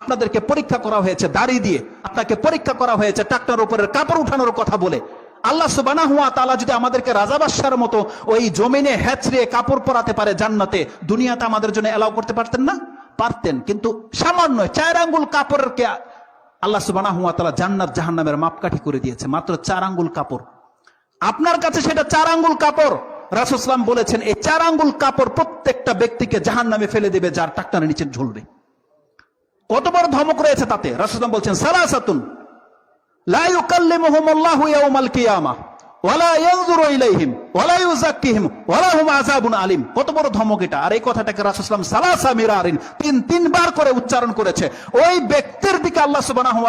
আপনাদেরকে পরীক্ষা করা হয়েছে দাড়ি দিয়ে। আপনাকে পরীক্ষা করা হয়েছে টাকটার উপরের কাপড় উঠানোর কথা বলে। আল্লাহ সুবানা হুয়া তালা যদি আমাদেরকে রাজাবাসার মতো ওই জমিনে হ্যাচড়ে কাপড় পরাতে পারে জান্নাতে, দুনিয়াতে আমাদের জন্য এলাও করতে পারতেন না? পারতেন, কিন্তু সামান্য চার আঙ্গুল কাপড়ের কে আল্লাহ সুবানা হুয়া তালা জান্নাত জাহান্নামের মাপকাঠি করে দিয়েছে, মাত্র চার আঙ্গুল কাপড়। আপনার কাছে সেটা চার আঙ্গুল কাপড়? রাসুসলাম বলেছেন, এই চার আঙ্গুল কাপড় প্রত্যেকটা ব্যক্তিকে জাহান নামে ফেলে দেবে যার টাকটানের নিচে ঝুলবে। কত বড় ধমক রয়েছে তাতে? রাসুলাম বলছেন, সালাসাতুন আলিম। কত বড় ধমক এটা। আর এই কথাটাকে তিন, তিনবার করে উচ্চারণ করেছে। ওই ব্যক্তির দিকে আল্লাহ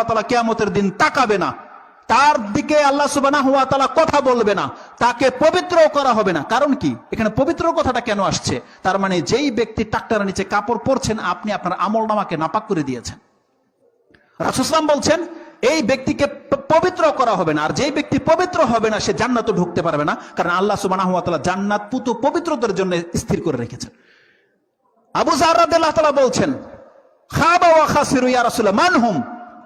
তাআলা কিয়ামতের দিন তাকাবে না। তার দিকে আল্লাহ সুবহানাহু ওয়া তাআলা কথা বলবে না। তাকে পবিত্র করা হবে না। কারণ কি? এখানে পবিত্র কথাটা কেন আসছে? তার মানে যেই ব্যক্তি টাকটার নিচে কাপড় পরছেন, আপনি আপনার আমল নামাকে নাপাক করে দিয়েছেন। রাসুসলাম বলছেন, এই ব্যক্তিকে পবিত্র করা হবে না। আর যেই ব্যক্তি পবিত্র হবে না, সে জান্নাতও ঢুকতে পারবে না। কারণ আল্লাহ সুবহানাহু ওয়া তাআলা জান্নাত পুত পবিত্রতার জন্য স্থির করে রেখেছেন। আবু জাহর রাদিয়াল্লাহু তাআলা বলছেন, খাবা খাসিরু রাসূলুল্লাহ মানহুম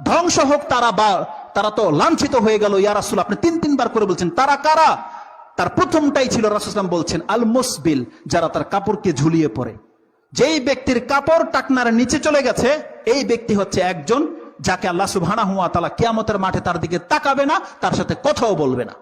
ধ্বংস হোক তারা বা তারা তো লাঞ্ছিত হয়ে গেল, ইয়া রাসুল, আপনি তিন, তিনবার করে বলছেন, তারা কারা? তার প্রথমটাই ছিল রাসুলাম বলছেন, আল মুসবিল, যারা তার কাপড়কে ঝুলিয়ে পড়ে যেই ব্যক্তির কাপড় টাকনার নিচে চলে গেছে, এই ব্যক্তি হচ্ছে একজন যাকে আল্লাহ সুবহানাহু হুয়া তালা কিয়ামতের মাঠে তার দিকে তাকাবে না, তার সাথে কথাও বলবে না।